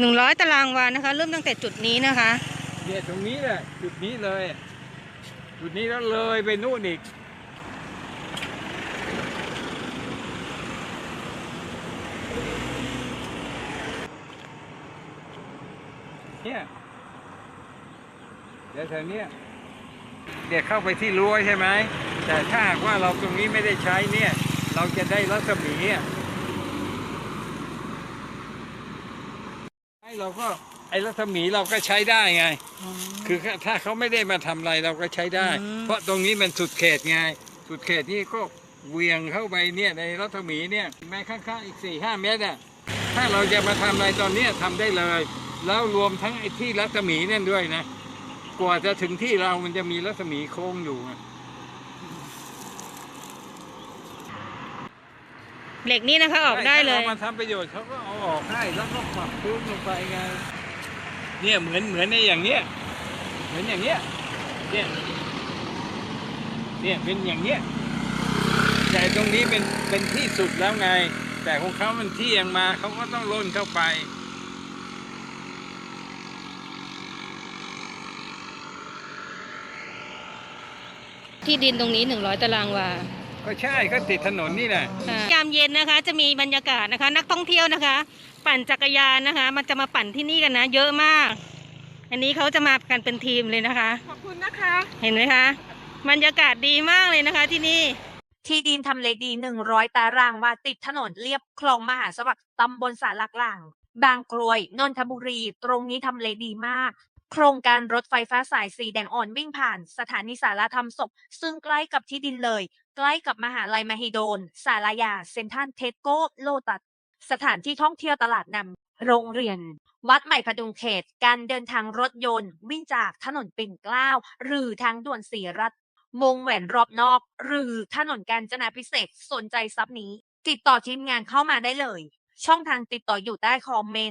หนึ่งร้อยตารางวานะคะ เริ่มตั้งแต่จุดนี้นะคะเนี่ยตรงนี้แหละจุดนี้เลย จุดนี้แล้วเลยไปนู่นอีกเนี่ยเดี๋ยวแถวเนี้ยเดี๋ยวเข้าไปที่รั้วใช่ไหมแต่ถ้าหากว่าเราตรงนี้ไม่ได้ใช้เนี่ย เราจะได้รัศมีอะไอ้ เราก็ไอ้รัศมีเราก็ใช้ได้ไง คือถ้าเขาไม่ได้มาทำอะไรเราก็ใช้ได้ อืม เพราะตรงนี้มันสุดเขตไง สุดเขตนี่ก็เหวียงเข้าไปเนี่ยในรัศมีเนี่ยแม้ข้างๆอีก4ี่ห้าเมตรอะถ้าเราจะมาทำอะไรตอนเนี้ยทำได้เลย แล้วรวมทั้งไอ้ที่รัศมีนั่นด้วยนะ กว่าจะถึงที่เรามันจะมีรัศมีโค้งอยู่อะ เหล็กนี้นะคะออกได้เลย ถ้ารามาทำประโยชน์เขาก็เอาออกให้แล้วก็ปรับพื้นลงไปไง เนี่ยเหมือนเหมือนในอย่างเนี้ย เหมือนอย่างเนี้ย เนี่ย เนี่ยเป็นอย่างเนี้ยแต่ตรงนี้เป็นเป็นที่สุดแล้วไง แต่ของเขามันที่ยังมาเขาก็ต้องล่นเข้าไปที่ดินตรงนี้หนึ่งร้อยตารางวา ก็ใช่ก็ติดถนนนี่แหละยามเย็นนะคะ จะมีบรรยากาศนะคะ นักท่องเที่ยวนะคะ ปั่นจักรยานนะคะ มันจะมาปั่นที่นี่กันนะ เยอะมาก อันนี้เขาจะมากันเป็นทีมเลยนะคะ ขอบคุณนะคะ เห็นไหมคะ บรรยากาศดีมากเลยนะคะ ที่นี่ที่ดินทำเลดี 100 ตารางวาติดถนนเรียบคลองมหาสวัสดิ์ตำบลสาหลักหลัง บางกรวย นนทบุรี ตรงนี้ทำเลดีมาก โครงการรถไฟฟ้าสายสีแดงอ่อนวิ่งผ่าน สถานีสารธรรมศพ ซึ่งใกล้กับที่ดินเลย ใกล้กับมหาลัยมหิดล สารยา เซ็นทรัลเทสโก้ โลตัส สถานที่ท่องเที่ยวตลาดนำ โรงเรียน วัดใหม่พดุงเขต การเดินทางรถยนต์ วิ่งจากถนนปิ่นเกล้า หรือทางด่วนสีรัฐวงแหวนรอบนอก หรือถนนกาญจนาพิเศษสนใจซับนี้ ติดต่อทีมงานเข้ามาได้เลย ช่องทางติดต่ออยู่ใต้คอมเมนต์